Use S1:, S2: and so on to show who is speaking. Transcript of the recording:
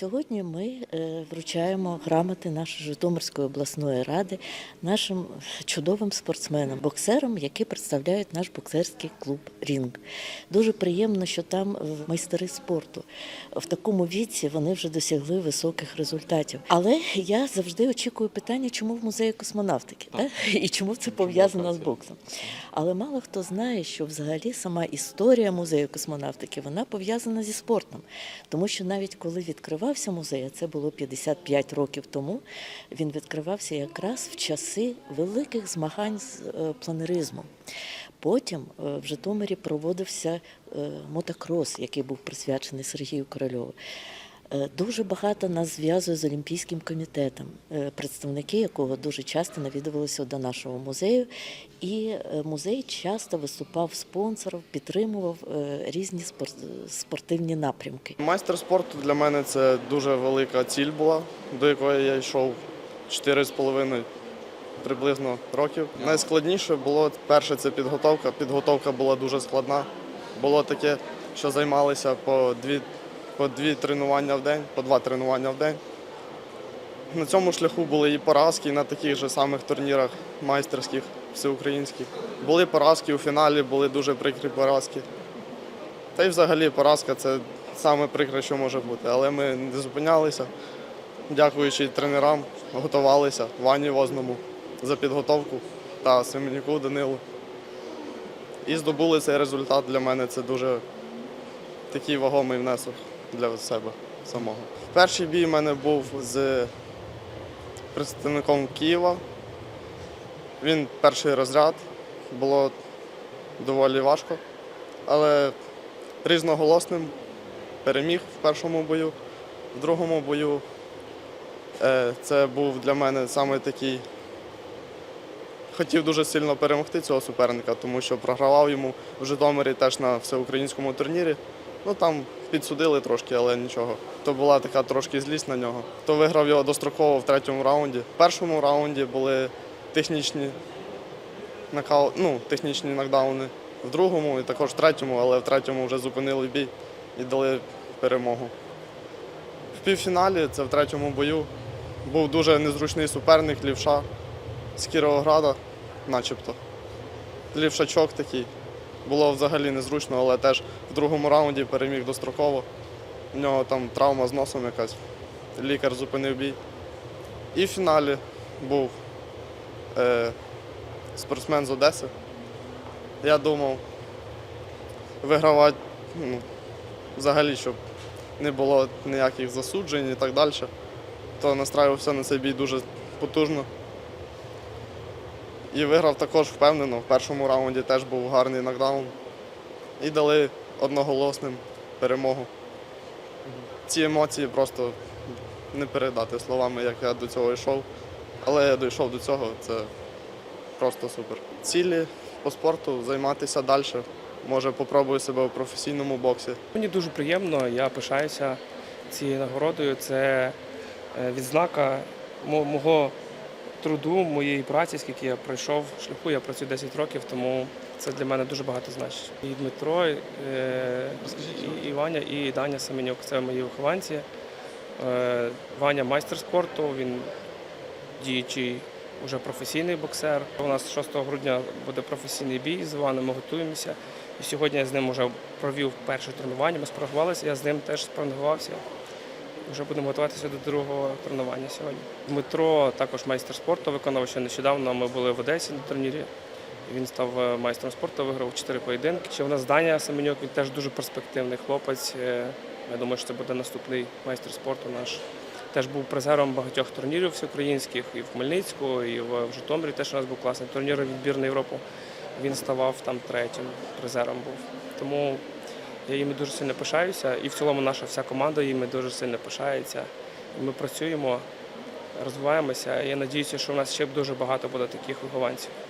S1: Сьогодні ми е, вручаємо грамоти нашої Житомирської обласної ради нашим чудовим спортсменам, боксерам, які представляють наш боксерський клуб Рінг. Дуже приємно, що там майстери спорту. В такому віці вони вже досягли високих результатів. Але я завжди очікую питання, чому в музеї космонавтики, так? і чому це пов'язано з боксом. Але мало хто знає, що взагалі сама історія музею космонавтики вона пов'язана зі спортом. Тому що навіть коли відкривався музей, а це було 55 років тому, він відкривався якраз в часи великих змагань з е, планеризмом. Потім е, в Житомирі проводився е, мотокрос, який був присвячений Сергію Корольову. Е, Дуже багато нас зв'язує з Олімпійським комітетом, е, представники якого дуже часто навідувалися до нашого музею. І е, музей часто виступав спонсором, підтримував різні спор- спортивні напрямки.
S2: Майстер спорту для мене це дуже велика ціль була, до якої я йшов 4,5 приблизно років. Найскладніше було перше це підготовка. Підготовка була дуже складна. Було таке, що займалися по дві, по дві тренування в день, по два тренування в день. На цьому шляху були і поразки і на таких же самих турнірах майстерських, всеукраїнських. Були поразки у фіналі, були дуже прикрі поразки. Та й взагалі поразка це саме прикре, що може бути. Але ми не зупинялися. Дякуючи тренерам, готувалися Вані Возному за підготовку та Семенюку Данилу. І здобули цей результат для мене. Це дуже такий вагомий внесок для себе самого. Перший бій в мене був з представником Києва. Він перший розряд, було доволі важко, але різноголосним переміг в першому бою. В другому бою е, це був для мене саме такий. Хотів дуже сильно перемогти цього суперника, тому що програвав йому в Житомирі теж на всеукраїнському турнірі. Ну там підсудили трошки, але нічого. То була така трошки злість на нього. То виграв його достроково в третьому раунді. В першому раунді були технічні нокау... ну, технічні нокдауни. В другому і також в третьому, але в третьому вже зупинили бій і дали перемогу. В півфіналі, це в третьому бою, був дуже незручний суперник лівша з Кіровограда, начебто. Лівшачок такий. Було взагалі незручно, але теж в другому раунді переміг достроково. У нього там травма з носом якась. Лікар зупинив бій. І в фіналі був е, спортсмен з Одеси. Я думав вигравати ну, взагалі, щоб не було ніяких засуджень і так далі. То настраювався на цей бій дуже потужно. І виграв також впевнено. В першому раунді теж був гарний нокдаун. І дали одноголосним перемогу. Ці емоції просто не передати словами, як я до цього йшов. Але я дійшов до цього, це просто супер. Цілі по спорту займатися далі. Може, попробую себе у професійному боксі.
S3: Мені дуже приємно, я пишаюся цією нагородою. Це е, відзнака мого труду, моєї праці, скільки я пройшов шляху. Я працюю 10 років, тому це для мене дуже багато значить. І Дмитро, е, і, і Ваня, і Даня Семенюк це мої вихованці. Е, Ваня майстер спорту, він діючий вже професійний боксер. У нас 6 грудня буде професійний бій з Іваном, ми готуємося. І сьогодні я з ним вже провів перше тренування, ми спаргувалися, я з ним теж спаргувався. Вже будемо готуватися до другого тренування сьогодні. Дмитро також майстер спорту виконав ще нещодавно. Ми були в Одесі на турнірі. Він став е, майстром спорту, виграв чотири поєдинки. Ще в нас Даня Семенюк, він теж дуже перспективний хлопець. Е, Я думаю, що це буде наступний майстер спорту наш. Теж був призером багатьох турнірів всеукраїнських і в Хмельницьку, і в в Житомирі теж у нас був класний турнір відбір на Європу. Він ставав там третім призером був. Тому я їм дуже сильно пишаюся. І в цілому наша вся команда їм дуже сильно пишається. Ми працюємо, розвиваємося. Я сподіваюся, що в нас ще дуже багато буде таких вихованців.